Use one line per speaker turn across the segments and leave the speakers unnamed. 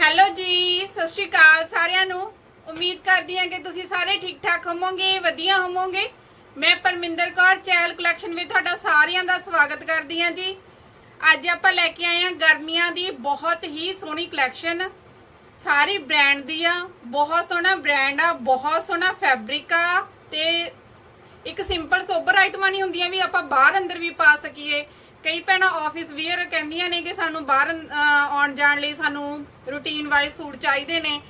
Hello ਜੀ, ਸਤਿ ਸ਼੍ਰੀ ਅਕਾਲ ਸਾਰਿਆਂ ਨੂੰ। ਉਮੀਦ ਕਰਦੀ ਹਾਂ ਕਿ ਤੁਸੀਂ ਸਾਰੇ ਠੀਕ ਠਾਕ ਹੋਵੋਗੇ, ਵਧੀਆ ਹੋਵੋਗੇ। ਮੈਂ ਪਰਮਿੰਦਰ ਕੌਰ, ਚਹਿਲ ਕਲੈਕਸ਼ਨ ਵਿੱਚ ਤੁਹਾਡਾ ਸਾਰਿਆਂ ਦਾ ਸਵਾਗਤ ਕਰਦੀ ਹਾਂ ਜੀ। ਅੱਜ ਆਪਾਂ ਲੈ ਕੇ ਆਏ ਹਾਂ ਗਰਮੀਆਂ ਦੀ ਬਹੁਤ ਹੀ ਸੋਹਣੀ ਕਲੈਕਸ਼ਨ ਸਾਰੀ ਬ੍ਰਾਂਡ ਦੀ ਆ, ਬਹੁਤ ਸੋਹਣਾ ਬ੍ਰਾਂਡ ਆ, ਬਹੁਤ ਸੋਹਣਾ ਫੈਬਰਿਕ ਆ ਤੇ ਇੱਕ ਸਿੰਪਲ ਸੋਬਰ ਆਈਟਮਾਂ ਨਹੀਂ ਹੁੰਦੀਆਂ ਵੀ ਆਪਾਂ ਬਾਹਰ ਅੰਦਰ ਵੀ ਪਾ ਸਕੀਏ। ਕਈ ਭੈਣਾਂ ਆਫਿਸ ਵੇਅਰ ਕਹਿੰਦੀਆਂ ਨੇ ਕਿ ਸਾਨੂੰ ਬਾਹਰ ਆਉਣ ਜਾਣ ਲਈ ਸਾਨੂੰ ਰੂਟੀਨ ਵਾਈਜ਼ ਸੂਟ ਚਾਹੀਦੇ ਨੇ।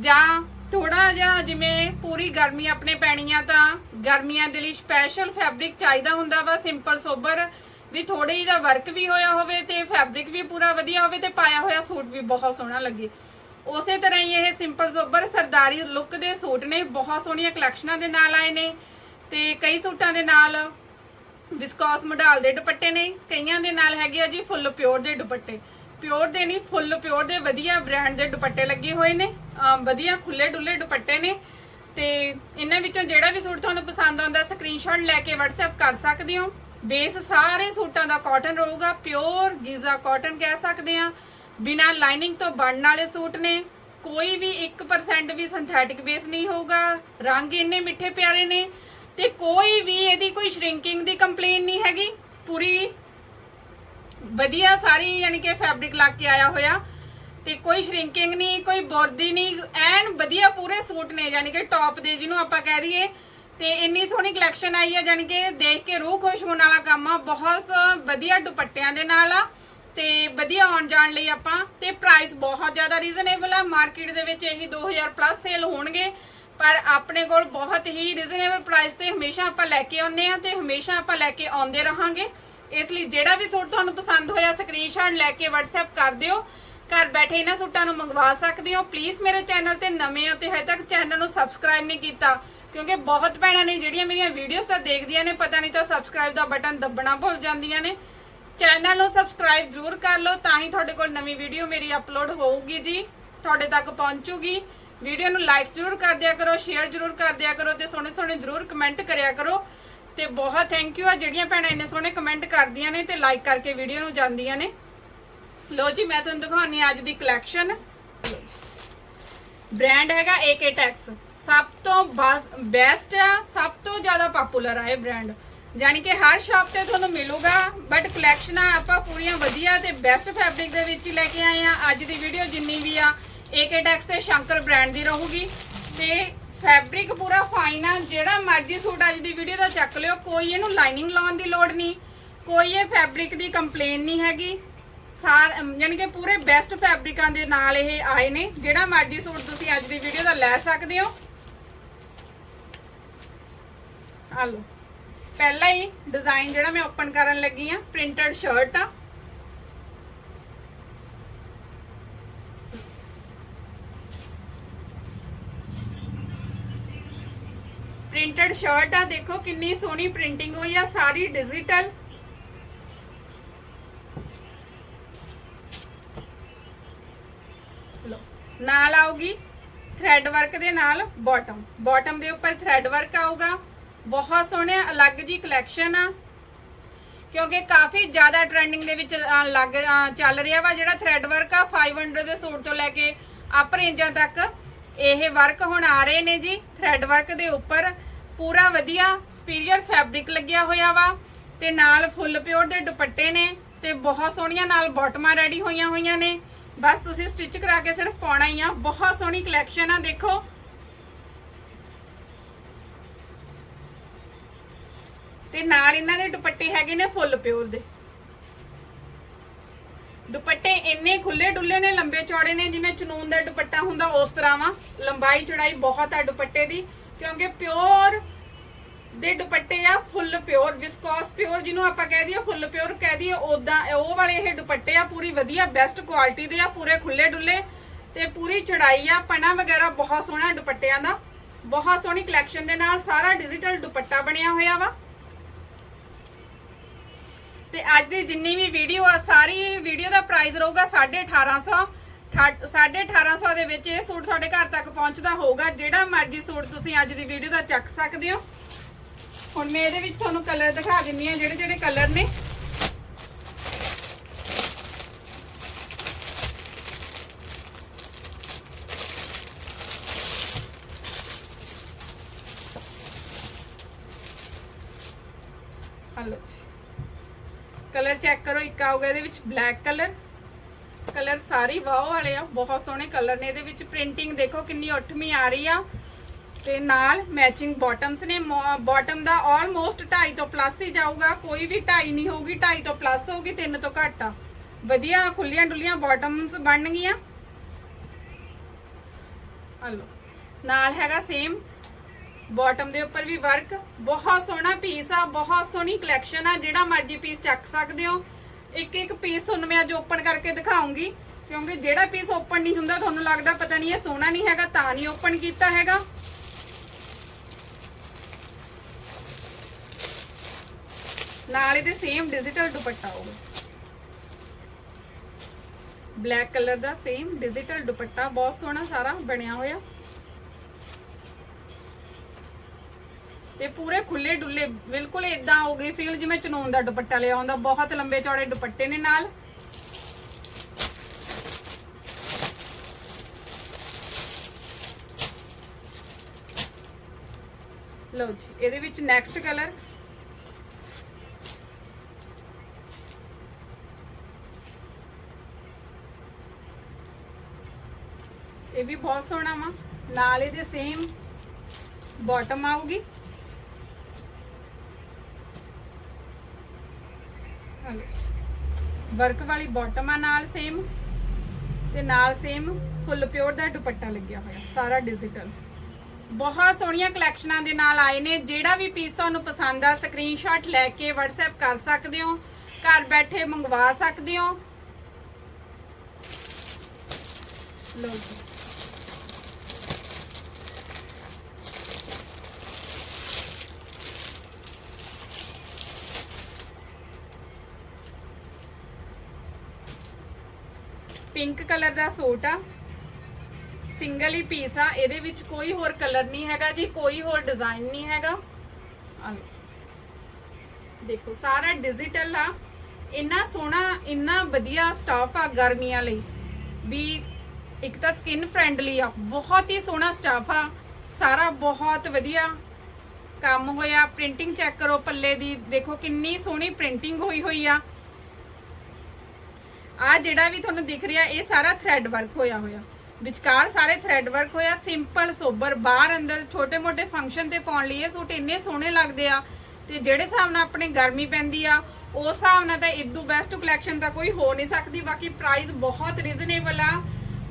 ਜਾਂ ਥੋੜਾ ਜਿਹਾ ਜਿਵੇਂ ਪੂਰੀ ਗਰਮੀ ਆਪਣੇ ਪੈਣੀ ਆ ਤਾਂ ਗਰਮੀਆਂ ਦੇ ਲਈ ਸਪੈਸ਼ਲ ਫੈਬਰਿਕ ਚਾਹੀਦਾ ਹੁੰਦਾ ਵਾ ਸਿੰਪਲ ਸੋਬਰ ਵੀ ਥੋੜੀ ਜਿਹਾ ਵਰਕ ਵੀ ਹੋਇਆ ਹੋਵੇ ਤੇ ਫੈਬਰਿਕ ਵੀ ਪੂਰਾ ਵਧੀਆ ਹੋਵੇ ਤੇ ਪਾਇਆ ਹੋਇਆ ਸੂਟ ਵੀ ਬਹੁਤ ਸੋਹਣਾ ਲੱਗੇ। ਉਸੇ ਤਰ੍ਹਾਂ ਹੀ ਇਹ ਸਿੰਪਲ ਸੋਬਰ ਸਰਦਾਰੀ ਲੁੱਕ ਦੇ ਸੂਟ ਨੇ, ਬਹੁਤ ਸੋਹਣੀਆਂ ਕਲੈਕਸ਼ਨਾਂ ਦੇ ਨਾਲ ਆਏ ਨੇ ਤੇ ਕਈ ਸੂਟਾਂ ਦੇ ਨਾਲ ਵਿਸਕੋਸ ਮਡਾਲ ਦੇ ਦੁਪੱਟੇ ਨੇ, ਕਈਆਂ ਦੇ ਨਾਲ ਹੈਗੇ ਆ ਜੀ ਫੁੱਲ ਪਿਓਰ ਦੇ ਦੁਪੱਟੇ। ਪਿਓਰ ਦੇ ਨਹੀਂ, ਫੁੱਲ ਪਿਓਰ ਦੇ ਵਧੀਆ ਬ੍ਰਾਂਡ ਦੇ ਦੁਪੱਟੇ ਲੱਗੇ ਹੋਏ ਨੇ ਵਧੀਆ ਖੁੱਲੇ ਡੁੱਲੇ ਦੁਪੱਟੇ ਨੇ। ਤੇ ਇਹਨਾਂ ਵਿੱਚੋਂ ਜਿਹੜਾ ਵੀ ਸੂਟ ਤੁਹਾਨੂੰ ਪਸੰਦ ਆਉਂਦਾ ਸਕਰੀਨਸ਼ਾਟ ਲੈ ਕੇ WhatsApp ਕਰ ਸਕਦੇ ਹੋ। ਬੇਸ ਸਾਰੇ ਸੂਟਾਂ ਦਾ ਕਾਟਨ ਰਹੂਗਾ ਪਿਓਰ ਗੀਜ਼ਾ ਕਾਟਨ ਕਹਿ ਸਕਦੇ ਆ ਬਿਨਾ ਲਾਈਨਿੰਗ ਤੋਂ ਬਣਨ ਵਾਲੇ ਸੂਟ ਨੇ। ਕੋਈ ਵੀ 1% ਵੀ ਸਿੰਥੈਟਿਕ ਬੇਸ ਨਹੀਂ ਹੋਊਗਾ। ਰੰਗ ਇੰਨੇ ਮਿੱਠੇ ਪਿਆਰੇ ਨੇ। ਤੇ ਕੋਈ ਵੀ ਇਹਦੀ ਕੋਈ ਸ਼ਰਿੰਕਿੰਗ ਦੀ ਕੰਪਲੇਨ ਨਹੀਂ ਹੈਗੀ। ਪੂਰੀ ਵਧੀਆ ਸਾਰੀ ਯਾਨੀ ਕਿ ਫੈਬਰਿਕ ਲੱਗ ਕੇ ਆਇਆ ਹੋਇਆ। ਤੇ ਕੋਈ ਸ਼ਰਿੰਕਿੰਗ ਨਹੀਂ, ਕੋਈ ਬੋਰਦੀ ਨਹੀਂ, ਐਨ ਵਧੀਆ ਪੂਰੇ ਸੂਟ ਨੇ ਯਾਨੀ ਕਿ ਟੌਪ ਦੇ ਜਿਹਨੂੰ ਆਪਾਂ ਕਹਿ ਦਈਏ। ਤੇ ਇੰਨੀ ਸੋਹਣੀ ਕਲੈਕਸ਼ਨ ਆਈ ਹੈ ਯਾਨੀ ਕਿ ਦੇਖ ਕੇ ਰੂਹ ਖੁਸ਼ ਹੋਣ ਵਾਲਾ ਕੰਮ ਆ। ਬਹੁਤ ਵਧੀਆ ਦੁਪੱਟਿਆਂ ਦੇ ਨਾਲ ਆ ਤੇ ਵਧੀਆ ਆਉਣ ਜਾਣ ਲਈ ਆਪਾਂ। ਤੇ ਪ੍ਰਾਈਸ ਬਹੁਤ ਜ਼ਿਆਦਾ ਰੀਜ਼ਨੇਬਲ ਆ। ਮਾਰਕੀਟ ਦੇ ਵਿੱਚ ਇਹੀ 2000 ਪਲੱਸ ਸੇਲ ਹੋਣਗੇ। ਪਰ ਆਪਣੇ ਕੋਲ ਬਹੁਤ ਹੀ ਰੀਜ਼ਨੇਬਲ ਪ੍ਰਾਈਸ ਤੇ ਹਮੇਸ਼ਾ ਆਪਾਂ ਲੈ ਕੇ ਆਉਂਦੇ ਆ ਤੇ ਹਮੇਸ਼ਾ ਆਪਾਂ ਲੈ ਕੇ ਆਉਂਦੇ ਰਹਾਂਗੇ। ਇਸ ਲਈ ਜਿਹੜਾ ਵੀ ਸੂਟ ਤੁਹਾਨੂੰ ਪਸੰਦ ਹੋਇਆ ਸਕਰੀਨਸ਼ਾਟ ਲੈ ਕੇ WhatsApp ਕਰ ਦਿਓ। ਘਰ ਬੈਠੇ ਇਹਨਾਂ ਸੂਟਾਂ ਨੂੰ ਮੰਗਵਾ ਸਕਦੇ ਹੋ। ਪਲੀਜ਼ ਮੇਰੇ ਚੈਨਲ ਤੇ ਨਵੇਂ ਹੋ ਤੇ ਹਜੇ ਤੱਕ ਚੈਨਲ ਨੂੰ ਸਬਸਕ੍ਰਾਈਬ ਨਹੀਂ ਕੀਤਾ, ਕਿਉਂਕਿ ਬਹੁਤ ਭੈਣਾਂ ਨੇ ਜਿਹੜੀਆਂ ਮੇਰੀਆਂ ਵੀਡੀਓਜ਼ ਤਾਂ ਦੇਖਦੀਆਂ ਨੇ, ਪਤਾ ਨਹੀਂ ਤਾਂ ਸਬਸਕ੍ਰਾਈਬ ਦਾ ਬਟਨ ਦੱਬਣਾ ਭੁੱਲ ਜਾਂਦੀਆਂ ਨੇ। ਚੈਨਲ ਨੂੰ ਸਬਸਕ੍ਰਾਈਬ ਜ਼ਰੂਰ ਕਰ ਲਓ, ਤਾਂ ਹੀ ਤੁਹਾਡੇ ਕੋਲ ਨਵੀਂ ਵੀਡੀਓ ਮੇਰੀ ਅਪਲੋਡ ਹੋਊਗੀ ਜੀ, ਤੁਹਾਡੇ ਤੱਕ ਪਹੁੰਚੂਗੀ। ਵੀਡੀਓ ਨੂੰ ਲਾਈਕ ਜ਼ਰੂਰ ਕਰ ਦਿਆ ਕਰੋ, ਸ਼ੇਅਰ ਜ਼ਰੂਰ ਕਰ ਦਿਆ ਕਰੋ ਤੇ ਸੋਹਣੇ ਸੋਹਣੇ ਜ਼ਰੂਰ ਕਮੈਂਟ ਕਰਿਆ ਕਰੋ। ਤੇ ਬਹੁਤ ਥੈਂਕ ਯੂ ਆ, ਜਿਹੜੀਆਂ ਭੈਣਾਂ ਇੰਨੇ ਸੋਹਣੇ ਕਮੈਂਟ ਕਰਦੀਆਂ ਨੇ ਤੇ ਲਾਈਕ ਕਰਕੇ ਵੀਡੀਓ ਨੂੰ ਜਾਂਦੀਆਂ ਨੇ। ਲੋ ਜੀ, ਮੈਂ ਤੁਹਾਨੂੰ ਦਿਖਾਉਣੀ ਅੱਜ ਦੀ ਕਲੈਕਸ਼ਨ ਬ੍ਰਾਂਡ ਹੈਗਾ AK ਟੈਕਸ ਸਭ ਤੋਂ ਬੈਸਟ ਆ, ਸਭ ਤੋਂ ਜ਼ਿਆਦਾ ਪਪੂਲਰ ਆ ਇਹ ਬ੍ਰਾਂਡ ਜਾਨੀ ਕਿ ਹਰ ਸ਼ਾਪ ਤੇ ਤੁਹਾਨੂੰ ਮਿਲੂਗਾ ਬਟ ਕਲੈਕਸ਼ਨਾਂ ਆਪਾਂ ਪੂਰੀਆਂ ਵਧੀਆ ਤੇ ਬੈਸਟ ਫੈਬਰਿਕ ਦੇ ਵਿੱਚ ਹੀ ਲੈ ਕੇ ਆਏ ਆ। ਅੱਜ ਦੀ ਵੀਡੀਓ ਜਿੰਨੀ ਵੀ ਆ ਏਕੇ Tex ਤੇ ਸ਼ੰਕਰ ਬ੍ਰਾਂਡ ਦੀ ਰਹੂਗੀ। ਤੇ ਫੈਬਰਿਕ ਪੂਰਾ ਫਾਈਨ ਆ, ਜਿਹੜਾ ਮਰਜ਼ੀ ਸੂਟ ਅੱਜ ਦੀ ਵੀਡੀਓ ਦਾ ਚੱਕ ਲਿਓ, ਕੋਈ ਇਹਨੂੰ ਲਾਈਨਿੰਗ ਲਾਉਣ ਦੀ ਲੋੜ ਨਹੀਂ, ਕੋਈ ਇਹ ਫੈਬਰਿਕ ਦੀ ਕੰਪਲੇਨ ਨਹੀਂ ਹੈਗੀ। ਸਾਰ, ਯਾਨੀ ਕਿ ਪੂਰੇ ਬੈਸਟ ਫੈਬਰਿਕਾਂ ਦੇ ਨਾਲ ਇਹ ਆਏ ਨੇ, ਜਿਹੜਾ ਮਰਜ਼ੀ ਸੂਟ ਤੁਸੀਂ ਅੱਜ ਦੀ ਵੀਡੀਓ ਦਾ ਲੈ ਸਕਦੇ ਹੋ। ਆ ਲਓ। ਪਹਿਲਾ ਹੀ ਡਿਜ਼ਾਈਨ ਜਿਹੜਾ ਮੈਂ ਓਪਨ ਕਰਨ ਲੱਗੀ ਆ ਪ੍ਰਿੰਟਡ ਸ਼ਰਟ ਆ ਪ੍ਰਿੰਟਡ ਸ਼ਰਟ ਆ ਦੇਖੋ ਕਿੰਨੀ ਸੋਹਣੀ ਪ੍ਰਿੰਟਿੰਗ ਹੋਈ ਆ ਸਾਰੀ ਡਿਜੀਟਲ ਨਾਲ ਆਊਗੀ ਥ੍ਰੈਡ ਵਰਕ ਦੇ ਨਾਲ ਬਾਟਮ ਬਾਟਮ ਦੇ ਉੱਪਰ ਥ੍ਰੈਡ ਵਰਕ ਆਊਗਾ। ਬਹੁਤ ਸੋਹਣੇ ਅਲੱਗ ਜੀ ਕਲੈਕਸ਼ਨ ਆ। ਕਿਉਂਕਿ ਕਾਫੀ ਜ਼ਿਆਦਾ ਟ੍ਰੈਂਡਿੰਗ ਦੇ ਵਿੱਚ ਅ, ਲੱਗ ਚੱਲ ਰਿਹਾ ਵਾ ਜਿਹੜਾ ਥ੍ਰੈਡ ਵਰਕ ਆ 500 ਦੇ ਸੂਟ ਤੋਂ ਲੈ ਕੇ ਅਪ ਰੇਂਜਾਂ ਤੱਕ। ਇਹ ਵਰਕ ਹੁਣ ਆ ਰਹੇ ਨੇ ਜੀ ਥ੍ਰੈਡ ਵਰਕ ਦੇ ਉੱਪਰ। ਪੂਰਾ ਵਧੀਆ ਸੁਪੀਰੀਅਰ ਫੈਬਰਿਕ ਲੱਗਿਆ ਹੋਇਆ ਵਾ ਤੇ ਨਾਲ ਫੁੱਲ ਪਿਓਰ ਦੇ ਦੁਪੱਟੇ ਨੇ ਤੇ ਬਹੁਤ ਸੋਹਣੀਆਂ ਨਾਲ ਬਾਟਮਾਂ ਰੈਡੀ ਹੋਈਆਂ ਹੋਈਆਂ ਨੇ। ਬਸ ਤੁਸੀਂ ਸਟਿਚ ਕਰਾ ਕੇ ਸਿਰਫ ਪਾਉਣਾ ਹੀ ਆ। ਬਹੁਤ ਸੋਹਣੀ ਕਲੈਕਸ਼ਨ ਆ, ਦੇਖੋ। ਤੇ ਨਾਲ ਇਹਨਾਂ ਦੇ ਦੁਪੱਟੇ ਹੈਗੇ ਨੇ ਫੁੱਲ ਪਿਓਰ ਦੇ। ਦੁਪੱਟੇ ਇੰਨੇ ਖੁੱਲੇ ਡੁੱਲੇ ਨੇ, ਲੰਬੇ ਚੌੜੇ ਨੇ, ਜਿਵੇਂ ਚਨੂਨ ਦਾ ਦੁਪੱਟਾ ਹੁੰਦਾ ਉਸ ਤਰ੍ਹਾਂ ਵਾ। ਲੰਬਾਈ ਚੌੜਾਈ ਬਹੁਤ ਆ ਦੁਪੱਟੇ ਦੀ। ਕਿਉਂਕਿ ਪਿਓਰ ਦੇ ਦੁਪੱਟੇ ਆ, ਫੁੱਲ ਪਿਓਰ ਵਿਸਕੋਸ ਪਿਓਰ ਜਿਹਨੂੰ ਆਪਾਂ ਕਹਿ ਦਈਏ, ਫੁੱਲ ਪਿਓਰ ਕਹਿ ਦਈਏ ਉਦਾਂ ਉਹ ਵਾਲੇ ਇਹ ਦੁਪੱਟੇ ਆ, ਪੂਰੀ ਵਧੀਆ ਬੈਸਟ ਕੁਆਲਿਟੀ ਦੇ ਆ, ਪੂਰੇ ਖੁੱਲੇ ਡੁੱਲੇ ਤੇ ਪੂਰੀ ਚੜਾਈ ਆ ਪਣਾ ਵਗੈਰਾ ਬਹੁਤ ਸੋਹਣਾ ਦੁਪੱਟਿਆਂ ਦਾ, ਬਹੁਤ ਸੋਹਣੀ ਕਲੈਕਸ਼ਨ ਦੇ ਨਾਲ ਸਾਰਾ ਡਿਜੀਟਲ ਦੁਪੱਟਾ ਬਣਿਆ ਹੋਇਆ ਵਾ। ਤੇ ਅੱਜ ਦੀ ਜਿੰਨੀ ਵੀ ਵੀਡੀਓ ਆ, ਸਾਰੀ ਵੀਡੀਓ ਦਾ ਪ੍ਰਾਈਸ ਰਹੂਗਾ 1850 1850 ਦੇ ਵਿੱਚ ਇਹ ਸੂਟ ਤੁਹਾਡੇ ਘਰ ਤੱਕ ਪਹੁੰਚਦਾ ਹੋਊਗਾ। ਜਿਹੜਾ ਮਰਜ਼ੀ ਸੂਟ ਤੁਸੀਂ ਅੱਜ ਦੀ ਵੀਡੀਓ ਦਾ ਚੱਕ ਸਕਦੇ ਹੋ। ਹੁਣ ਮੈਂ ਇਹਦੇ ਵਿੱਚ ਤੁਹਾਨੂੰ ਕਲਰ ਦਿਖਾ ਦਿੰਨੀ ਆ ਜਿਹੜੇ ਜਿਹੜੇ ਕਲਰ ਨੇ। ਹਲੋ ਕਲਰ ਚੈੱਕ ਕਰੋ, ਇੱਕ ਆਊਗਾ ਇਹਦੇ ਵਿੱਚ ਬਲੈਕ ਕਲਰ ਕਲਰ ਸਾਰੇ ਵਾਓ ਵਾਲੇ ਆ, ਬਹੁਤ ਸੋਹਣੇ ਕਲਰ ਨੇ ਇਹਦੇ ਵਿੱਚ। ਪ੍ਰਿੰਟਿੰਗ ਦੇਖੋ ਕਿੰਨੀ ਉੱਠਵੀਂ ਆ ਰਹੀ ਆ। ਤੇ ਨਾਲ ਮੈਚਿੰਗ ਬਾਟਮਸ ਨੇ ਬਾਟਮ ਦਾ ਆਲਮੋਸਟ 2.5 ਤੋਂ ਪਲੱਸ ਹੀ ਜਾਊਗਾ। ਕੋਈ ਵੀ 2.5 ਨਹੀਂ ਹੋਊਗੀ 2.5 ਤੋਂ ਪਲੱਸ ਹੋਊਗੀ 3 ਤੋਂ ਘੱਟ ਆ। ਵਧੀਆ ਖੁੱਲੀਆਂ ਡੁੱਲੀਆਂ ਬਾਟਮਸ ਬਣਨਗੀਆਂ ਹਲੋ, ਨਾਲ ਹੈਗਾ ਸੇਮ ਬਾਟਮ ਦੇ ਉੱਪਰ ਵੀ ਵਰਕ ਬਹੁਤ ਸੋਹਣਾ ਪੀਸ ਆ, ਬਹੁਤ ਸੋਹਣੀ ਕਲੈਕਸ਼ਨ ਆ। ਜਿਹੜਾ ਮਰਜ਼ੀ ਪੀਸ ਚੱਕ ਸਕਦੇ ਹੋ। ਇੱਕ ਇੱਕ ਪੀਸ ਤੁਹਾਨੂੰ ਮੈਂ ਅੱਜ ਓਪਨ ਕਰਕੇ ਦਿਖਾਉਂਗੀ। ਕਿਉਂਕਿ ਜਿਹੜਾ ਪੀਸ ਓਪਨ ਨਹੀਂ ਹੁੰਦਾ, ਤੁਹਾਨੂੰ ਲੱਗਦਾ ਪਤਾ ਨਹੀਂ ਇਹ ਸੋਹਣਾ ਨਹੀਂ ਹੈਗਾ, ਤਾਂ ਨਹੀਂ ਓਪਨ ਕੀਤਾ ਹੈਗਾ। ਨਾਲ ਇਹਦੇ ਸੇਮ ਡਿਜੀਟਲ ਦੁਪੱਟਾ ਹੋਊਗਾ। ਬਲੈਕ ਕਲਰ ਦਾ ਸੇਮ ਡਿਜੀਟਲ ਦੁਪੱਟਾ, ਬਹੁਤ ਸੋਹਣਾ ਸਾਰਾ ਬਣਿਆ ਹੋਇਆ। ਤੇ ਪੂਰੇ ਖੁੱਲੇ ਡੁੱਲੇ, ਬਿਲਕੁਲ ਇਦਾਂ ਹੋ ਗਈ ਫੀਲ ਜਿਵੇਂ ਚਨੂਨ ਦਾ ਦੁਪੱਟਾ ਲਿਆ ਹੁੰਦਾ, ਬਹੁਤ ਲੰਬੇ ਚੌੜੇ ਦੁਪੱਟੇ ਨੇ ਨਾਲ। ਲਓ ਜੀ, ਇਹਦੇ ਵਿੱਚ ਨੈਕਸਟ ਕਲਰ ਇਹ ਵੀ ਬਹੁਤ ਸੋਹਣਾ ਵਾ, ਨਾਲ ਇਹਦੇ ਸੇਮ ਬਾਟਮ ਆਊਗੀ। ਵਰਕ ਵਾਲੀ ਬਾਟਮ ਆ, ਨਾਲ ਸੇਮ ਤੇ ਨਾਲ ਸੇਮ ਫੁੱਲ ਪਿਓਰ ਦਾ ਦੁਪੱਟਾ ਲੱਗਿਆ ਹੋਇਆ, ਸਾਰਾ ਡਿਜੀਟਲ ਬਹੁਤ ਸੋਹਣੀਆਂ ਕਲੈਕਸ਼ਨਾਂ ਦੇ ਨਾਲ ਆਏ ਨੇ, ਜਿਹੜਾ ਵੀ ਪੀਸ ਤੁਹਾਨੂੰ ਪਸੰਦ ਆ ਸਕਰੀਨਸ਼ਾਟ ਲੈ ਕੇ WhatsApp ਕਰ ਸਕਦੇ ਹੋ, ਘਰ ਬੈਠੇ ਮੰਗਵਾ ਸਕਦੇ ਹੋ। ਲਓ ਜੀ। ਪਿੰਕ ਕਲਰ ਦਾ ਸੂਟ ਆ। ਸਿੰਗਲ ਹੀ ਪੀਸ ਆ। ਇਹਦੇ ਵਿੱਚ ਕੋਈ ਹੋਰ ਕਲਰ ਨਹੀਂ ਹੈਗਾ ਜੀ, ਕੋਈ ਹੋਰ ਡਿਜ਼ਾਈਨ ਨਹੀਂ ਹੈਗਾ। ਦੇਖੋ, ਸਾਰਾ ਡਿਜੀਟਲ ਆ। ਇੰਨਾ ਸੋਹਣਾ, ਇੰਨਾ ਵਧੀਆ ਸਟਾਫ ਆ ਗਰਮੀਆਂ ਲਈ। ਵੀ ਇੱਕ ਤਾਂ ਸਕਿਨ ਫ੍ਰੈਂਡਲੀ ਆ। ਬਹੁਤ ਹੀ ਸੋਹਣਾ ਸਟਾਫ ਆ। ਸਾਰਾ ਬਹੁਤ ਵਧੀਆ ਕੰਮ ਹੋਇਆ। ਪ੍ਰਿੰਟਿੰਗ ਚੈੱਕ ਕਰੋ ਪੱਲੇ ਦੀ। ਦੇਖੋ, ਕਿੰਨੀ ਸੋਹਣੀ ਪ੍ਰਿੰਟਿੰਗ ਹੋਈ ਹੋਈ ਆ। ਆ ਜਿਹੜਾ ਵੀ ਤੁਹਾਨੂੰ ਦਿਖ ਰਿਹਾ, ਇਹ ਸਾਰਾ ਥ੍ਰੈਡ ਵਰਕ ਹੋਇਆ ਹੋਇਆ। ਵਿਚਕਾਰ ਸਾਰੇ ਥ੍ਰੈਡ ਵਰਕ ਹੋਇਆ ਸਿੰਪਲ ਸੋਬਰ ਬਾਹਰ ਅੰਦਰ ਛੋਟੇ ਮੋਟੇ ਫੰਕਸ਼ਨ ਤੇ ਪਾਉਣ ਲਈ ਇਹ ਸੂਟ ਇੰਨੇ ਸੋਹਣੇ ਲੱਗਦੇ ਆ ਤੇ ਜਿਹੜੇ ਹਿਸਾਬ ਨਾਲ ਆਪਣੇ ਗਰਮੀ ਪੈਂਦੀ ਆ ਉਸ ਹਿਸਾਬ ਨਾਲ ਤਾਂ ਇਦੋਂ ਬੈਸਟ ਕਲੈਕਸ਼ਨ ਤਾਂ ਕੋਈ ਹੋ ਨਹੀਂ ਸਕਦੀ, ਬਾਕੀ ਪ੍ਰਾਈਸ ਬਹੁਤ ਰੀਜ਼ਨੇਬਲ ਆ।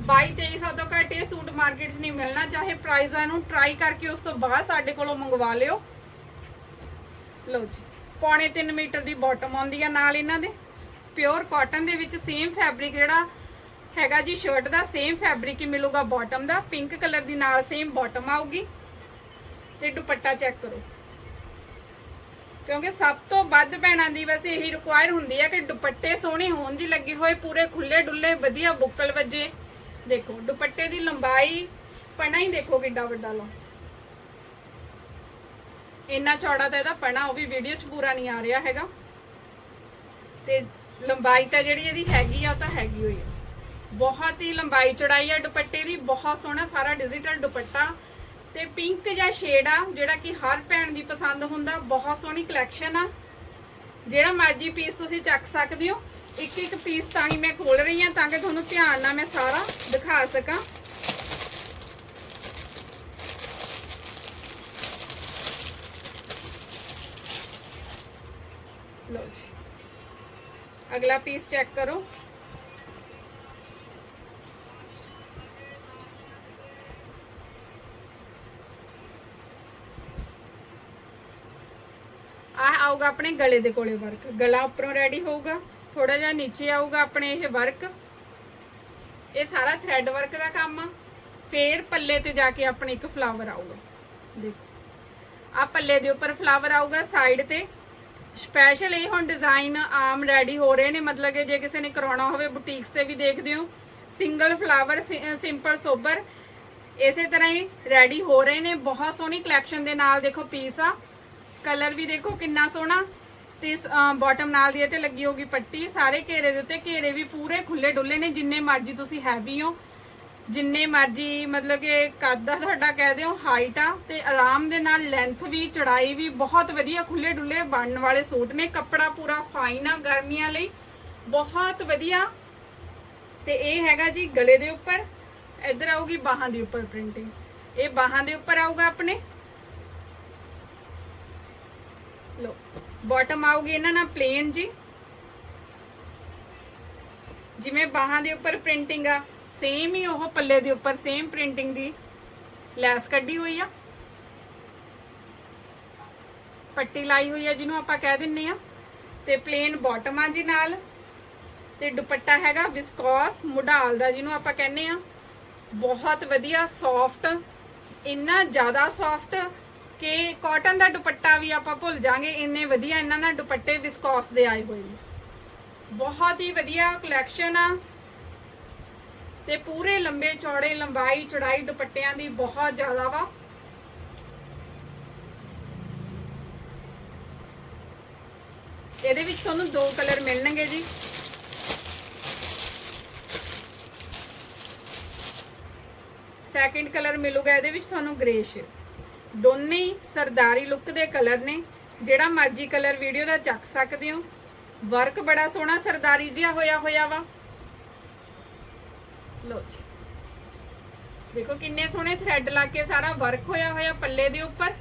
22 2300 ਤੋਂ ਘੱਟ ਇਹ ਸੂਟ ਮਾਰਕੀਟ 'ਚ ਨਹੀਂ ਮਿਲਣਾ, ਚਾਹੇ ਪ੍ਰਾਈਜ਼ਾਂ ਨੂੰ ਟਰਾਈ ਕਰਕੇ ਉਸ ਤੋਂ ਬਾਅਦ ਸਾਡੇ ਕੋਲੋਂ ਮੰਗਵਾ ਲਿਓ। ਲਓ ਜੀ, ਪੌਣੇ 3 ਮੀਟਰ ਦੀ ਬਾਟਮ ਆਉਂਦੀ ਆ ਨਾਲ ਇਹਨਾਂ ਦੇ। ਪਿਓਰ ਕਾਟਨ ਦੇ ਵਿੱਚ ਸੇਮ ਫੈਬਰਿਕ ਜਿਹੜਾ ਹੈਗਾ ਜੀ ਸ਼ਰਟ ਦਾ ਸੇਮ ਫੈਬਰਿਕ ਹੀ ਮਿਲੂਗਾ ਬਾਟਮ ਦਾ ਪਿੰਕ ਕਲਰ ਦੀ ਨਾਲ ਸੇਮ ਬਾਟਮ ਆਊਗੀ ਤੇ ਦੁਪੱਟਾ ਚੈੱਕ ਕਰੋ। ਕਿਉਂਕਿ ਸਭ ਤੋਂ ਵੱਧ ਭੈਣਾਂ ਦੀ ਵੈਸੇ ਇਹੀ ਰਿਕੁਆਇਰ ਹੁੰਦੀ ਹੈ ਕਿ ਦੁਪੱਟੇ ਸੋਹਣੇ ਹੋਣ ਜੀ, ਲੱਗੇ ਹੋਏ ਪੂਰੇ ਖੁੱਲੇ ਡੁੱਲੇ ਵਧੀਆ ਬੁੱਕਲ ਵੱਜੇ। ਦੇਖੋ, ਦੁਪੱਟੇ ਦੀ ਲੰਬਾਈ ਪਣਾ ਹੀ ਦੇਖੋ ਕਿੱਡਾ ਵੱਡਾ ਲੋ। ਇੰਨਾ ਚੌੜਾ ਤਾਂ ਇਹਦਾ ਪਣਾ ਉਹ ਵੀ ਵੀਡੀਓ 'ਚ ਪੂਰਾ ਨਹੀਂ ਆ ਰਿਹਾ ਹੈਗਾ। ਤੇ ਲੰਬਾਈ ਤਾਂ ਜਿਹੜੀ ਇਹਦੀ ਹੈਗੀ ਆ, ਉਹ ਤਾਂ ਹੈਗੀ ਹੋਈ ਆ। ਬਹੁਤ ਹੀ ਲੰਬਾਈ ਚੜਾਈ ਆ, ਦੁਪੱਟੇ ਦੀ, ਬਹੁਤ ਸੋਹਣਾ ਸਾਰਾ ਡਿਜੀਟਲ ਦੁਪੱਟਾ। ਤੇ ਪਿੰਕ ਜਾਂ ਸ਼ੇਡ ਆ, ਜਿਹੜਾ ਕਿ ਹਰ ਭੈਣ ਦੀ ਪਸੰਦ ਹੁੰਦਾ, ਬਹੁਤ ਸੋਹਣੀ ਕਲੈਕਸ਼ਨ ਆ। ਜਿਹੜਾ ਮਰਜ਼ੀ ਪੀਸ ਤੁਸੀਂ ਚੱਕ ਸਕਦੇ ਹੋ। ਇੱਕ ਇੱਕ ਪੀਸ ਤਾਂ ਹੀ ਮੈਂ ਖੋਲ ਰਹੀ ਹਾਂ, ਤਾਂ ਕਿ ਤੁਹਾਨੂੰ ਧਿਆਨ ਨਾਲ ਮੈਂ ਸਾਰਾ ਦਿਖਾ ਸਕਾਂ ਲਓ ਜੀ ਅਗਲਾ ਪੀਸ ਚੈੱਕ ਕਰੋ। ਆ ਆਊਗਾ ਆਪਣੇ ਗਲੇ ਦੇ ਕੋਲੇ ਵਰਕ ਗਲਾ ਉੱਪਰੋਂ ਰੈਡੀ ਹੋਊਗਾ ਥੋੜਾ ਜਿਹਾ ਨੀਚੇ ਆਊਗਾ ਆਪਣੇ ਇਹ ਵਰਕ ਇਹ ਸਾਰਾ ਥ੍ਰੈਡ ਵਰਕ ਦਾ ਕੰਮ ਆ। ਫੇਰ ਪੱਲੇ ਤੇ ਜਾ ਕੇ ਆਪਣੇ ਇੱਕ ਫਲਾਵਰ ਆਊਗਾ। ਦੇਖੋ। ਆ ਪੱਲੇ ਦੇ ਉੱਪਰ ਫਲਾਵਰ ਆਊਗਾ ਸਾਈਡ ਤੇ। ਸਪੈਸ਼ਲ ਇਹ ਹੁਣ ਡਿਜ਼ਾਈਨ ਆਮ ਰੈਡੀ ਹੋ ਰਹੇ ਨੇ, ਮਤਲਬ ਕਿ ਜੇ ਕਿਸੇ ਨੇ ਕਰਾਉਣਾ ਹੋਵੇ ਬੁਟੀਕਸ ਤੇ ਵੀ ਦੇਖਦੇ ਹੋ। ਸਿੰਗਲ ਫਲਾਵਰ ਸਿੰਪਲ ਸੋਬਰ ਇਸੇ ਤਰ੍ਹਾਂ ਹੀ ਰੈਡੀ ਹੋ ਰਹੇ ਨੇ। ਬਹੁਤ ਸੋਹਣੀ ਕਲੈਕਸ਼ਨ ਦੇ ਨਾਲ ਦੇਖੋ ਪੀਸ ਆ। ਕਲਰ ਵੀ ਦੇਖੋ ਕਿੰਨਾ ਸੋਹਣਾ। ਤੇ ਬਾਟਮ ਨਾਲ ਦੀ ਇਹ ਤੇ ਲੱਗੀ ਹੋਗੀ ਪੱਟੀ। ਸਾਰੇ ਘੇਰੇ ਦੇ ਉੱਤੇ ਘੇਰੇ ਵੀ ਪੂਰੇ ਖੁੱਲੇ ਡੁੱਲੇ ਨੇ, ਜਿੰਨੇ ਮਰਜ਼ੀ ਤੁਸੀਂ ਹੈਵੀ ਹੋ। ਜਿੰਨੇ ਮਰਜ਼ੀ ਮਤਲਬ ਕਿ ਕੱਦ ਦਾ ਤੁਹਾਡਾ ਕਹਿ ਦਿਓ ਹਾਈਟ ਆ ਤੇ ਆਰਾਮ ਦੇ ਨਾਲ ਲੈਂਥ ਵੀ, ਚੜਾਈ ਵੀ ਬਹੁਤ ਵਧੀਆ ਖੁੱਲੇ ਡੁੱਲੇ ਬਣਨ ਵਾਲੇ ਸੂਟ ਨੇ। ਕੱਪੜਾ ਪੂਰਾ ਫਾਈਨ ਆ ਗਰਮੀਆਂ ਲਈ, ਬਹੁਤ ਵਧੀਆ। ਤੇ ਇਹ ਹੈਗਾ ਜੀ ਗਲੇ ਦੇ ਉੱਪਰ, ਇੱਧਰ ਆਊਗੀ ਬਾਹਾਂ ਦੇ ਉੱਪਰ ਪ੍ਰਿੰਟਿੰਗ ਇਹ ਬਾਹਾਂ ਦੇ ਉੱਪਰ ਆਊਗਾ ਆਪਣੇ। ਲੋ ਬਾਟਮ ਆਊਗੀ ਇਹਨਾਂ ਨਾਲ ਪਲੇਨ ਜੀ। ਜਿਵੇਂ ਬਾਹਾਂ ਦੇ ਉੱਪਰ ਪ੍ਰਿੰਟਿੰਗ ਆ ਸੇਮ ਹੀ ਉਹ ਪੱਲੇ ਦੇ ਉੱਪਰ ਸੇਮ ਪ੍ਰਿੰਟਿੰਗ ਦੀ ਲੈਸ ਕੱਢੀ ਹੋਈ ਆ। ਪੱਟੀ ਲਾਈ ਹੋਈ ਆ ਜਿਹਨੂੰ ਆਪਾਂ ਕਹਿ ਦਿੰਨੇ ਆ। ਤੇ ਪਲੇਨ ਬਾਟਮ ਆ ਜੀ ਨਾਲ। ਤੇ ਦੁਪੱਟਾ ਹੈਗਾ ਵਿਸਕੋਸ ਮੁਢਾਲ ਦਾ ਜਿਹਨੂੰ ਆਪਾਂ ਕਹਿੰਨੇ ਆ। ਬਹੁਤ ਵਧੀਆ ਸੌਫਟ ਇੰਨਾ ਜ਼ਿਆਦਾ ਸੌਫਟ ਕਿ ਕਾਟਨ ਦਾ ਦੁਪੱਟਾ ਵੀ ਆਪਾਂ ਭੁੱਲ ਜਾਾਂਗੇ। ਇੰਨੇ ਵਧੀਆ ਇਹਨਾਂ ਨਾਲ ਦੁਪੱਟੇ ਵਿਸਕੋਸ ਦੇ ਆਏ ਹੋਏ ਨੇ। ਬਹੁਤ ਹੀ ਵਧੀਆ ਕਲੈਕਸ਼ਨ ਆ। ਤੇ ਪੂਰੇ ਲੰਬੇ ਚੌੜੇ, ਲੰਬਾਈ, ਚੌੜਾਈ ਦੁਪੱਟਿਆਂ ਦੀ ਬਹੁਤ ਜ਼ਿਆਦਾ ਵਾ। ਇਹਦੇ ਵਿੱਚ ਤੁਹਾਨੂੰ ਦੋ ਕਲਰ ਮਿਲਣਗੇ ਜੀ। ਸੈਕਿੰਡ ਕਲਰ ਮਿਲੂਗਾ, ਇਹਦੇ ਵਿੱਚ ਤੁਹਾਨੂੰ ਗ੍ਰੇ ਸ਼ੇਡ ਦੋਨੇ ਹੀ ਸਰਦਾਰੀ ਲੁੱਕ ਦੇ ਕਲਰ ਨੇ। ਜਿਹੜਾ ਮਰਜ਼ੀ ਕਲਰ ਵੀਡੀਓ ਦਾ ਚੱਕ ਸਕਦੇ ਹੋ। ਵਰਕ ਬੜਾ ਸੋਹਣਾ ਸਰਦਾਰੀ ਜਿਹਾ ਹੋਇਆ ਹੋਇਆ ਵਾ। ਲੋ ਜੀ। ਦੇਖੋ ਕਿੰਨੇ ਸੋਹਣੇ ਥ੍ਰੈਡ ਲਾ ਕੇ ਸਾਰਾ ਵਰਕ ਹੋਇਆ ਹੋਇਆ ਪੱਲੇ ਦੇ ਉੱਪਰ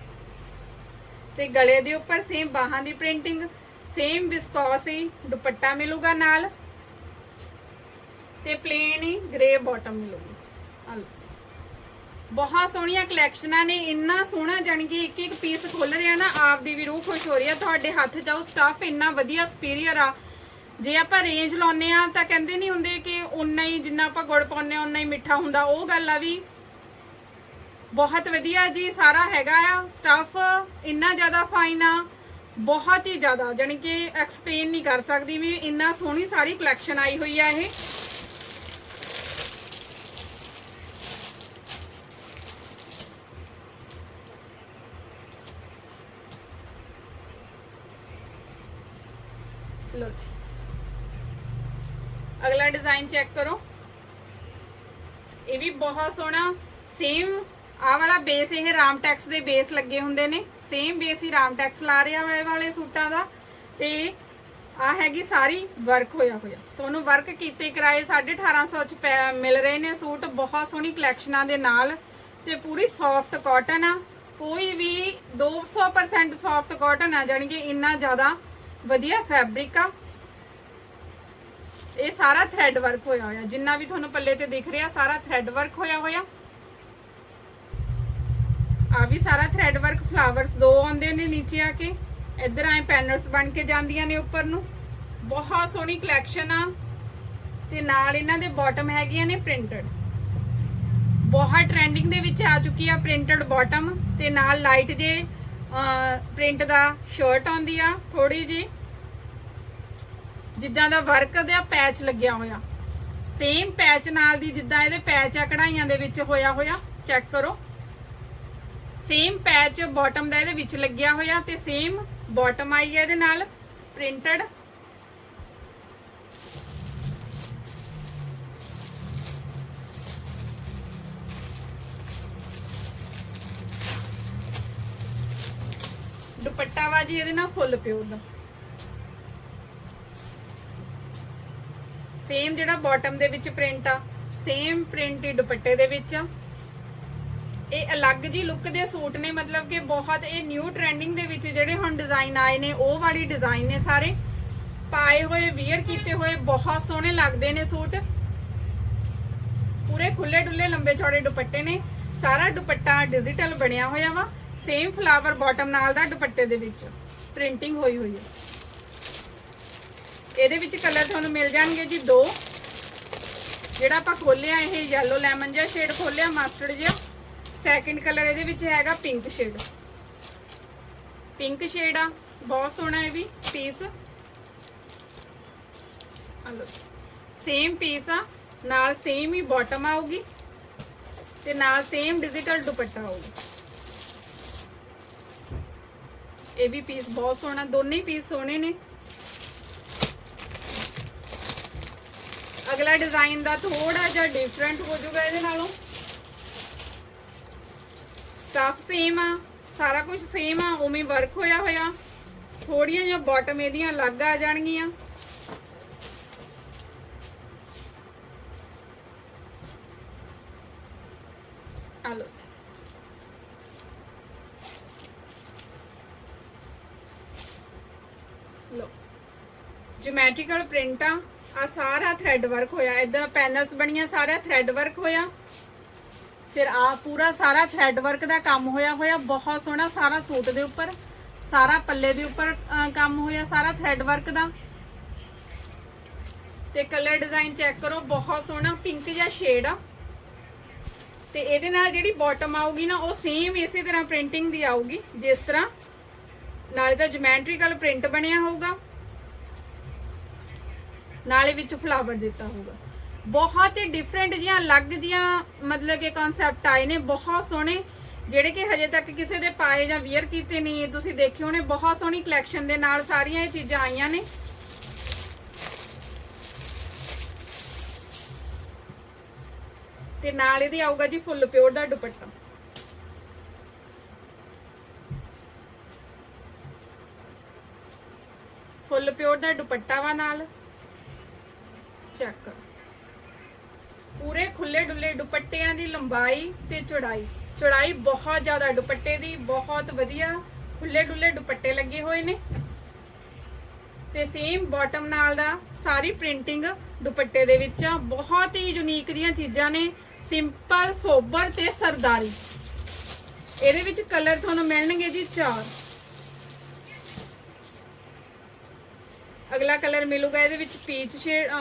ਤੇ ਗਲੇ ਦੇ ਉੱਪਰ ਸੇਮ ਬਾਹਾਂ ਦੀ ਪ੍ਰਿੰਟਿੰਗ ਸੇਮ ਵਿਸਕੋਸ ਦੁਪੱਟਾ ਮਿਲੂਗਾ ਨਾਲ ਤੇ ਪਲੇਨ ਹੀ ਗ੍ਰੇ ਬਾਟਮ ਮਿਲੂਗੀ। ਆ ਲਓ ਜੀ। ਬਹੁਤ ਸੋਹਣੀਆਂ ਕਲੈਕਸ਼ਨਾਂ ਨੇ, ਇੰਨਾ ਸੋਹਣਾ ਜਾਣੀ ਕਿ ਇੱਕ ਇੱਕ ਪੀਸ ਖੁੱਲ ਰਿਹਾ ਨਾ, ਆਪ ਦੀ ਵੀ ਰੂਹ ਖੁਸ਼ ਹੋ ਰਹੀ ਆ। ਤੁਹਾਡੇ ਹੱਥ 'ਚ ਉਹ ਸਟਾਫ ਇੰਨਾ ਵਧੀਆ ਸੁਪੀਰੀਅਰ ਆ। ਜੇ ਆਪਾਂ ਰੇਂਜ ਲਾਉਨੇ ਆ ਤਾਂ ਕਹਿੰਦੇ ਨਹੀਂ ਹੁੰਦੇ ਕਿ ਉਨਾ ਹੀ ਜਿੰਨਾ ਆਪਾਂ ਗੁੜ ਪਾਉਨੇ ਆ ਉਨਾ ਹੀ ਮਿੱਠਾ ਹੁੰਦਾ। ਉਹ ਗੱਲ ਆ ਵੀ ਬਹੁਤ ਵਧੀਆ ਜੀ, ਸਾਰਾ ਹੈਗਾ ਆ। ਸਟਾਫ ਇੰਨਾ ਜ਼ਿਆਦਾ ਫਾਈਨ ਆ, ਬਹੁਤ ਹੀ ਜ਼ਿਆਦਾ, ਜਾਣੀ ਕਿ ਐਕਸਪਲੇਨ ਨਹੀਂ ਕਰ ਸਕਦੀ ਵੀ ਇੰਨਾ ਸੋਹਣੀ ਸਾਰੀ ਕਲੈਕਸ਼ਨ ਆਈ ਹੋਈ ਆ ਇਹ। ਲੋ ਜੀ। ਅਗਲਾ ਡਿਜ਼ਾਈਨ ਚੈੱਕ ਕਰੋ। ਇਹ ਵੀ ਬਹੁਤ ਸੋਹਣਾ। ਸੇਮ ਆਹ ਵਾਲਾ ਬੇਸ ਇਹ ਰਾਮ ਟੈਕਸ ਦੇ ਬੇਸ ਲੱਗੇ ਹੁੰਦੇ ਨੇ। ਸੇਮ ਬੇਸ ਹੀ ਰਾਮ ਟੈਕਸ ਲਾ ਰਿਹਾ ਵਾ ਇਹ ਵਾਲੇ ਸੂਟਾਂ ਦਾ। ਤੇ ਆ ਹੈਗੀ ਸਾਰੀ ਵਰਕ ਹੋਇਆ ਹੋਇਆ। ਤੁਹਾਨੂੰ ਵਰਕ ਕੀਤੇ ਕਰਾਏ 1850 ਚ ਪੈ- ਮਿਲ ਰਹੇ ਨੇ ਸੂਟ। ਬਹੁਤ ਸੋਹਣੀ ਕਲੈਕਸ਼ਨਾਂ ਦੇ ਨਾਲ। ਤੇ ਪੂਰੀ ਸੌਫਟ ਕਾਟਨ ਆ। ਕੋਈ ਵੀ 200% ਸੌਫਟ ਕਾਟਨ ਆ, ਜਾਣੀ ਕਿ ਇੰਨਾ ਜ਼ਿਆਦਾ ਵਧੀਆ ਫੈਬਰਿਕ ਆ। ਇਹ ਸਾਰਾ ਥ੍ਰੈਡ ਵਰਕ ਹੋਇਆ ਹੋਇਆ। ਜਿੰਨਾ ਵੀ ਤੁਹਾਨੂੰ ਪੱਲੇ ਤੇ ਦਿਖ ਰਿਹਾ, ਸਾਰਾ ਥ੍ਰੈਡ ਵਰਕ ਹੋਇਆ ਹੋਇਆ। ਆ ਵੀ ਸਾਰਾ ਥ੍ਰੈਡ ਵਰਕ ਫਲਾਵਰਸ ਦੋ ਆਉਂਦੇ ਨੇ ਨੀਚੇ ਆ ਕੇ। ਇੱਧਰ ਆਏ ਪੈਨਲਸ ਬਣ ਕੇ ਜਾਂਦੀਆਂ ਨੇ ਉੱਪਰ ਨੂੰ। ਬਹੁਤ ਸੋਹਣੀ ਕਲੈਕਸ਼ਨ ਆ। ਤੇ ਨਾਲ ਇਹਨਾਂ ਦੇ ਬਾਟਮ ਹੈਗੀਆਂ ਨੇ ਪ੍ਰਿੰਟਡ ਬਹੁਤ ਟ੍ਰੈਂਡਿੰਗ ਦੇ ਵਿੱਚ ਆ ਚੁੱਕੀ ਆ ਪ੍ਰਿੰਟਡ ਬਾਟਮ ਤੇ ਨਾਲ ਲਾਈਟ ਜੇ ਪ੍ਰਿੰਟ ਦਾ ਸ਼ਰਟ ਆਉਂਦੀ ਆ ਥੋੜੀ ਜੀ ਜਿੱਦਾਂ ਦਾ ਵਰਕ ਦਾ ਪੈਚ ਲੱਗਿਆ ਹੋਇਆ। ਸੇਮ ਪੈਚ ਨਾਲ ਦੀ ਜਿੱਦਾਂ ਇਹਦੇ ਪੈਚ ਆ, ਕਢਾਈਆਂ ਦੇ ਵਿੱਚ ਹੋਇਆ ਹੋਇਆ ਚੈੱਕ ਕਰੋ। ਸੇਮ ਪੈਚ ਬਾਟਮ ਦਾ ਇਹਦੇ ਵਿੱਚ ਲੱਗਿਆ ਹੋਇਆ ਤੇ ਸੇਮ ਬਾਟਮ ਆਈ ਹੈ ਇਹਦੇ ਨਾਲ ਪ੍ਰਿੰਟਡ ਦੁਪੱਟਾ ਵਾ ਜੀ ਇਹਦੇ ਨਾਲ ਫੁੱਲ ਪਿਓਰ ਦਾ ਸੇਮ ਜਿਹੜਾ ਬਾਟਮ ਦੇ ਵਿੱਚ ਪ੍ਰਿੰਟ ਆ ਸੇਮ ਪ੍ਰਿੰਟ ਹੀ ਦੁਪੱਟੇ ਦੇ ਵਿੱਚ ਆ। ਇਹ ਅਲੱਗ ਜੀ ਲੁੱਕ ਦੇ ਸੂਟ ਨੇ, ਮਤਲਬ ਕਿ ਬਹੁਤ ਇਹ ਨਿਊ ਟ੍ਰੈਂਡਿੰਗ ਦੇ ਵਿੱਚ ਜਿਹੜੇ ਹੁਣ ਡਿਜ਼ਾਈਨ ਆਏ ਨੇ, ਉਹ ਵਾਲੀ ਡਿਜ਼ਾਈਨ ਨੇ ਸਾਰੇ। ਪਾਏ ਹੋਏ ਵੀਅਰ ਕੀਤੇ ਹੋਏ, ਬਹੁਤ ਸੋਹਣੇ ਲੱਗਦੇ ਨੇ ਸੂਟ। ਪੂਰੇ ਖੁੱਲੇ ਡੁੱਲੇ ਲੰਬੇ ਚੌੜੇ ਦੁਪੱਟੇ ਨੇ। ਸਾਰਾ ਦੁਪੱਟਾ ਡਿਜੀਟਲ ਬਣਿਆ ਹੋਇਆ ਵਾ। ਸੇਮ ਫਲਾਵਰ ਬਾਟਮ ਨਾਲ ਦਾ ਦੁਪੱਟੇ ਦੇ ਵਿੱਚ ਪ੍ਰਿੰਟਿੰਗ ਹੋਈ ਹੋਈ ਹੈ ਇਹਦੇ ਵਿੱਚ ਕਲਰ ਤੁਹਾਨੂੰ ਮਿਲ ਜਾਣਗੇ ਜੀ ਦੋ। ਜਿਹੜਾ ਆਪਾਂ ਖੋਲਿਆ ਇਹ yellow ਲੈਮਨ ਜਿਹਾ ਸ਼ੇਡ ਖੋਲਿਆ ਮਸਟਰਡ ਜਿਹਾ। ਸੈਕਿੰਡ ਕਲਰ ਇਹਦੇ ਵਿੱਚ ਹੈਗਾ ਪਿੰਕ ਸ਼ੇਡ ਪਿੰਕ ਸ਼ੇਡ ਆ, ਬਹੁਤ ਸੋਹਣਾ ਇਹ ਵੀ ਪੀਸ ਹਲੋ ਸੇਮ ਪੀਸ ਆ, ਨਾਲ ਸੇਮ ਹੀ ਬਾਟਮ ਆਊਗੀ ਤੇ ਨਾਲ ਸੇਮ ਡਿਜੀਟਲ ਦੁਪੱਟਾ ਆਊਗਾ। ਇਹ ਵੀ ਪੀਸ ਬਹੁਤ ਸੋਹਣਾ, ਦੋਨੇ ਹੀ ਪੀਸ ਸੋਹਣੇ ਨੇ। ਅਗਲਾ ਡਿਜ਼ਾਈਨ ਦਾ ਥੋੜਾ ਜਿਹਾ ਡਿਫਰੈਂਟ ਹੋ ਜਾਊਗਾ ਇਹਦੇ ਨਾਲੋਂ। ਸਟਫ ਸੇਮ ਆ, ਸਾਰਾ ਕੁਝ ਸੇਮ ਆ, ਉਵੇਂ ਵਰਕ ਹੋਇਆ ਹੋਇਆ। ਥੋੜੀਆਂ ਜਿਹਾ ਬਾਟਮ ਇਹਦੀਆਂ ਅਲੱਗ ਆ ਜਾਣਗੀਆਂ। ਆ ਲਓ ਜੀ। ਜਿਓਮੈਟ੍ਰੀਕਲ ਪ੍ਰਿੰਟ ਆ। ਆ ਸਾਰਾ ਥ੍ਰੈਡ ਵਰਕ ਹੋਇਆ। ਇਦਾਂ ਪੈਨਲਸ ਬਣੀਆਂ, ਸਾਰਾ ਥ੍ਰੈਡ ਵਰਕ ਹੋਇਆ। ਫਿਰ ਆ ਪੂਰਾ ਸਾਰਾ ਥ੍ਰੈਡ ਵਰਕ ਦਾ ਕੰਮ ਹੋਇਆ ਹੋਇਆ। ਬਹੁਤ ਸੋਹਣਾ ਸਾਰਾ ਸੂਟ ਦੇ ਉੱਪਰ, ਸਾਰਾ ਪੱਲੇ ਦੇ ਉੱਪਰ ਕੰਮ ਹੋਇਆ ਸਾਰਾ ਥ੍ਰੈਡ ਵਰਕ ਦਾ। ਤੇ ਕਲਰ ਡਿਜ਼ਾਈਨ ਚੈੱਕ ਕਰੋ, ਬਹੁਤ ਸੋਹਣਾ ਪਿੰਕ ਜਿਹਾ ਸ਼ੇਡ ਆ। ਤੇ ਇਹਦੇ ਨਾਲ ਜਿਹੜੀ ਬਾਟਮ ਆਊਗੀ ਨਾ, ਉਹ ਸੇਮ ਇਸੇ ਤਰ੍ਹਾਂ ਪ੍ਰਿੰਟਿੰਗ ਦੀ ਆਊਗੀ, ਜਿਸ ਤਰ੍ਹਾਂ ਨਾਲੇ ਤਾਂ ਜਮੈਂਟਰੀਕਲ ਪ੍ਰਿੰਟ ਬਣਿਆ ਹੋਊਗਾ। ਨਾਲੇ ਵਿੱਚ ਫਲਾਵਰ ਦਿੱਤਾ ਹੋਊਗਾ। ਬਹੁਤ ਹੀ ਡਿਫਰੈਂਟ ਜੀਆਂ ਅਲੱਗ ਜੀਆਂ ਮਤਲਬ ਕਿ ਕਨਸੈਪਟ ਆਏ ਨੇ, ਬਹੁਤ ਸੋਹਣੇ। ਜਿਹੜੇ ਕਿ ਹਜੇ ਤੱਕ ਕਿਸੇ ਦੇ ਪਾਏ ਜਾਂ ਵੀਅਰ ਕੀਤੇ ਨਹੀਂ, ਤੁਸੀਂ ਦੇਖੇ ਹੋਣੇ ਬਹੁਤ ਸੋਹਣੀ ਕਲੈਕਸ਼ਨ ਦੇ ਨਾਲ ਸਾਰੀਆਂ ਇਹ ਚੀਜ਼ਾਂ ਆਈਆਂ ਨੇ। ਤੇ ਨਾਲ ਇਹਦੇ ਆਊਗਾ ਜੀ ਫੁੱਲ ਪਿਓਰ ਦਾ ਦੁਪੱਟਾ। ਫੁੱਲ ਪਿਓਰ ਦਾ ਦੁਪੱਟਾ ਵਾ ਨਾਲ। ਚੈੱਕ ਪੂਰੇ ਖੁੱਲੇ ਡੁੱਲੇ ਦੁਪੱਟਿਆਂ ਦੀ ਲੰਬਾਈ ਤੇ ਚੌੜਾਈ। ਚੌੜਾਈ ਬਹੁਤ ਜ਼ਿਆਦਾ, ਦੁਪੱਟੇ ਦੀ ਬਹੁਤ ਵਧੀਆ ਖੁੱਲੇ ਡੁੱਲੇ ਦੁਪੱਟੇ ਲੱਗੇ ਹੋਏ ਨੇ। ਤੇ ਸੇਮ ਬਾਟਮ ਨਾਲ ਦਾ ਸਾਰੀ ਪ੍ਰਿੰਟਿੰਗ ਦੁਪੱਟੇ ਦੇ ਵਿੱਚ ਆ ਬਹੁਤ ਹੀ ਯੂਨੀਕ ਦੀਆਂ ਚੀਜ਼ਾਂ ਨੇ। ਸਿੰਪਲ ਸੋਬਰ ਤੇ ਸਰਦਾਰੀ। ਇਹਦੇ ਵਿੱਚ ਕਲਰ ਤੁਹਾਨੂੰ ਮਿਲਣਗੇ ਜੀ ਚਾਰ। ਅਗਲਾ ਕਲਰ ਮਿਲੂਗਾ, ਇਹਦੇ ਵਿੱਚ ਪੀਚ ਸ਼ੇਡ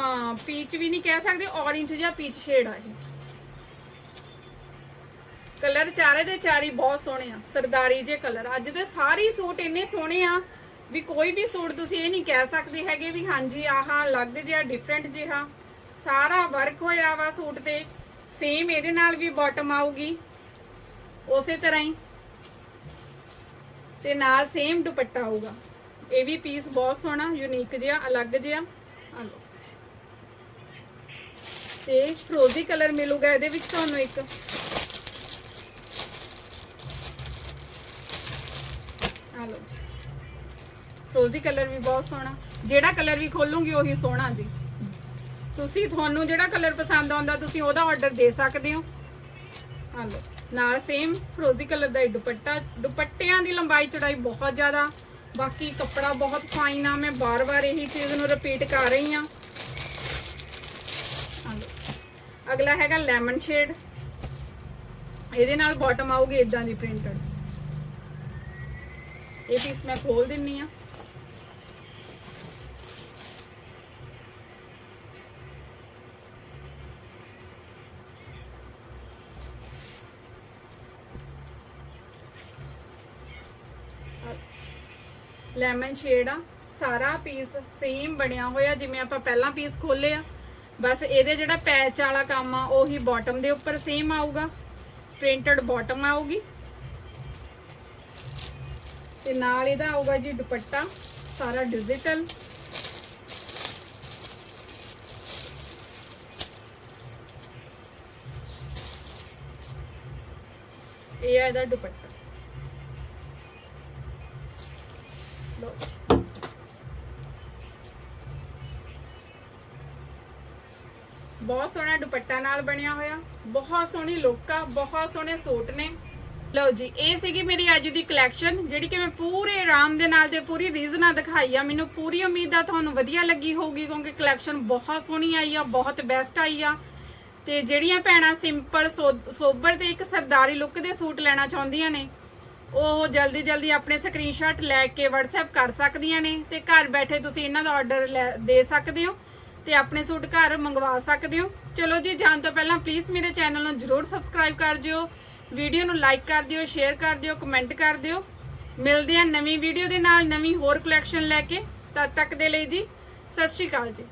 ਪੀਚ ਵੀ ਨਹੀਂ ਕਹਿ ਸਕਦੇ ਔਰੇਂਜ ਜਾਂ ਪੀਚ ਸ਼ੇਡ ਆ ਇਹ। ਕਲਰ ਚਾਰੇ ਦੇ ਚਾਰੀ ਬਹੁਤ ਸੋਹਣੇ ਆ, ਸਰਦਾਰੀ ਜੇ ਕਲਰ। ਅੱਜ ਦੇ ਸਾਰੇ ਸੂਟ ਇੰਨੇ ਸੋਹਣੇ ਆ ਵੀ ਕੋਈ ਵੀ ਸੂਟ ਤੁਸੀਂ ਇਹ ਨਹੀਂ ਕਹਿ ਸਕਦੇ ਹੈਗੇ ਵੀ ਹਾਂਜੀ, ਆਹ, ਅਲੱਗ ਜਿਹਾ ਡਿਫਰੈਂਟ ਜਿਹਾ। ਸਾਰਾ ਵਰਕ ਹੋਇਆ ਵਾ ਸੂਟ ਤੇ। ਸੇਮ ਇਹਦੇ ਨਾਲ ਵੀ ਬਾਟਮ ਆਊਗੀ। ਉਸੇ ਤਰ੍ਹਾਂ ਹੀ। ਤੇ ਨਾਲ ਸੇਮ ਦੁਪੱਟਾ ਆਊਗਾ। ਇਹ ਵੀ ਪੀਸ ਬਹੁਤ ਸੋਹਣਾ ਯੂਨੀਕ ਜਿਹਾ, ਅਲੱਗ ਜਿਹਾ। ਆ ਤੇ ਫਰੋਜ਼ੀ ਕਲਰ ਮਿਲੂਗਾ ਇਹਦੇ ਵਿੱਚ ਤੁਹਾਨੂੰ ਇੱਕ। ਆ ਲਓ ਫਰੋਜ਼ੀ ਕਲਰ ਵੀ ਬਹੁਤ ਸੋਹਣਾ। ਜਿਹੜਾ ਕਲਰ ਵੀ ਖੋਲੂਗੀ ਉਹੀ ਸੋਹਣਾ ਜੀ। ਤੁਸੀਂ ਤੁਹਾਨੂੰ ਜਿਹੜਾ ਕਲਰ ਪਸੰਦ ਆਉਂਦਾ, ਤੁਸੀਂ ਉਹਦਾ ਆਰਡਰ ਦੇ ਸਕਦੇ ਹੋ। ਆ ਲਓ। ਨਾਲ ਸੇਮ ਫਰੋਜ਼ੀ ਕਲਰ ਦਾ ਹੀ ਦੁਪੱਟਾ, ਦੁਪੱਟਿਆਂ ਦੀ ਲੰਬਾਈ ਚੌੜਾਈ ਬਹੁਤ ਜ਼ਿਆਦਾ। ਬਾਕੀ ਕੱਪੜਾ ਬਹੁਤ ਫਾਈਨ ਆ, ਮੈਂ ਬਾਰ-ਬਾਰ ਇਹੀ ਚੀਜ਼ ਨੂੰ ਰਿਪੀਟ ਕਰ ਰਹੀ ਆ ਅਗਲਾ ਹੈਗਾ ਲੈਮਨ ਸ਼ੇਡ ਇਹਦੇ ਨਾਲ ਬਾਟਮ ਆਊਗੀ ਇਦਾਂ ਦੀ ਪ੍ਰਿੰਟਡ ਇਹ ਪੀਸ ਮੈਂ ਖੋਲ ਦਿੰਨੀ ਆ। ਲੈਮਨ ਸ਼ੇਡ ਆ, ਸਾਰਾ ਪੀਸ ਸੇਮ ਬਣਿਆ ਹੋਇਆ ਜਿਵੇਂ ਆਪਾਂ ਪਹਿਲਾਂ ਪੀਸ ਖੋਲਿਆ ਬਸ ਇਹਦੇ ਜਿਹੜਾ ਪੈਚ ਵਾਲਾ ਕੰਮ ਆ, ਉਹੀ ਬਾਟਮ ਦੇ ਉੱਪਰ ਸੇਮ ਆਊਗਾ। ਪ੍ਰਿੰਟਡ ਬਾਟਮ ਆਊਗੀ। ਤੇ ਨਾਲ ਇਹਦਾ ਆਊਗਾ ਜੀ ਦੁਪੱਟਾ, ਸਾਰਾ ਡਿਜੀਟਲ ਇਹ ਆ ਇਹਦਾ ਦੁਪੱਟਾ। ਬਹੁਤ ਸੋਹਣਾ ਦੁਪੱਟਾ ਨਾਲ ਬਣਿਆ ਹੋਇਆ। ਬਹੁਤ ਸੋਹਣੀ ਲੁੱਕ ਆ, ਬਹੁਤ ਸੋਹਣੇ ਸੂਟ ਨੇ। ਲਓ ਜੀ, ਇਹ ਸੀਗੀ ਮੇਰੀ ਅੱਜ ਦੀ ਕਲੈਕਸ਼ਨ ਜਿਹੜੀ ਕਿ ਮੈਂ ਪੂਰੇ ਆਰਾਮ ਦੇ ਨਾਲ ਤੇ ਪੂਰੀ ਰੀਜ਼ਨਾ ਦਿਖਾਈ ਆ। ਮੈਨੂੰ ਪੂਰੀ ਉਮੀਦ ਆ ਤੁਹਾਨੂੰ ਵਧੀਆ ਲੱਗੀ ਹੋਊਗੀ, ਕਿਉਂਕਿ ਕਲੈਕਸ਼ਨ ਬਹੁਤ ਸੋਹਣੀ ਆਈ ਆ, ਬਹੁਤ ਬੈਸਟ ਆਈ ਆ। ਤੇ ਜਿਹੜੀਆਂ ਭੈਣਾਂ ਸਿੰਪਲ ਸੋਬਰ ਤੇ ਇੱਕ ਸਰਦਾਰੀ ਲੁੱਕ ਦੇ ਸੂਟ ਲੈਣਾ ਚਾਹੁੰਦੀਆਂ ਨੇ, ਉਹ ਜਲਦੀ ਜਲਦੀ ਆਪਣੇ ਸਕਰੀਨਸ਼ਾਟ ਲੈ ਕੇ WhatsApp ਕਰ ਸਕਦੀਆਂ ਨੇ ਤੇ ਘਰ ਬੈਠੇ ਤੁਸੀਂ ਇਹਨਾਂ ਦਾ ਆਰਡਰ ਦੇ ਸਕਦੇ ਹੋ। ਤੇ ਆਪਣੇ ਸੂਟ ਘਰ ਮੰਗਵਾ ਸਕਦੇ ਹੋ। ਚਲੋ ਜੀ, ਜਾਣ ਤੋਂ ਪਹਿਲਾਂ ਪਲੀਜ਼ ਮੇਰੇ ਚੈਨਲ ਨੂੰ ਜਰੂਰ ਸਬਸਕ੍ਰਾਈਬ ਕਰ ਦਿਓ। ਵੀਡੀਓ ਨੂੰ ਲਾਈਕ ਕਰ ਦਿਓ ਸ਼ੇਅਰ ਕਰ ਦਿਓ ਕਮੈਂਟ ਕਰ ਦਿਓ। ਮਿਲਦੇ ਹਾਂ ਨਵੀਂ ਵੀਡੀਓ ਦੇ ਨਾਲ ਨਵੀਂ ਹੋਰ ਕਲੈਕਸ਼ਨ ਲੈ ਕੇ। ਤਦ ਤੱਕ ਦੇ ਲਈ ਜੀ, ਸਤਿ ਸ਼੍ਰੀ ਅਕਾਲ ਜੀ।